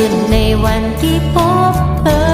ขึ้นในวันที่พบเธอ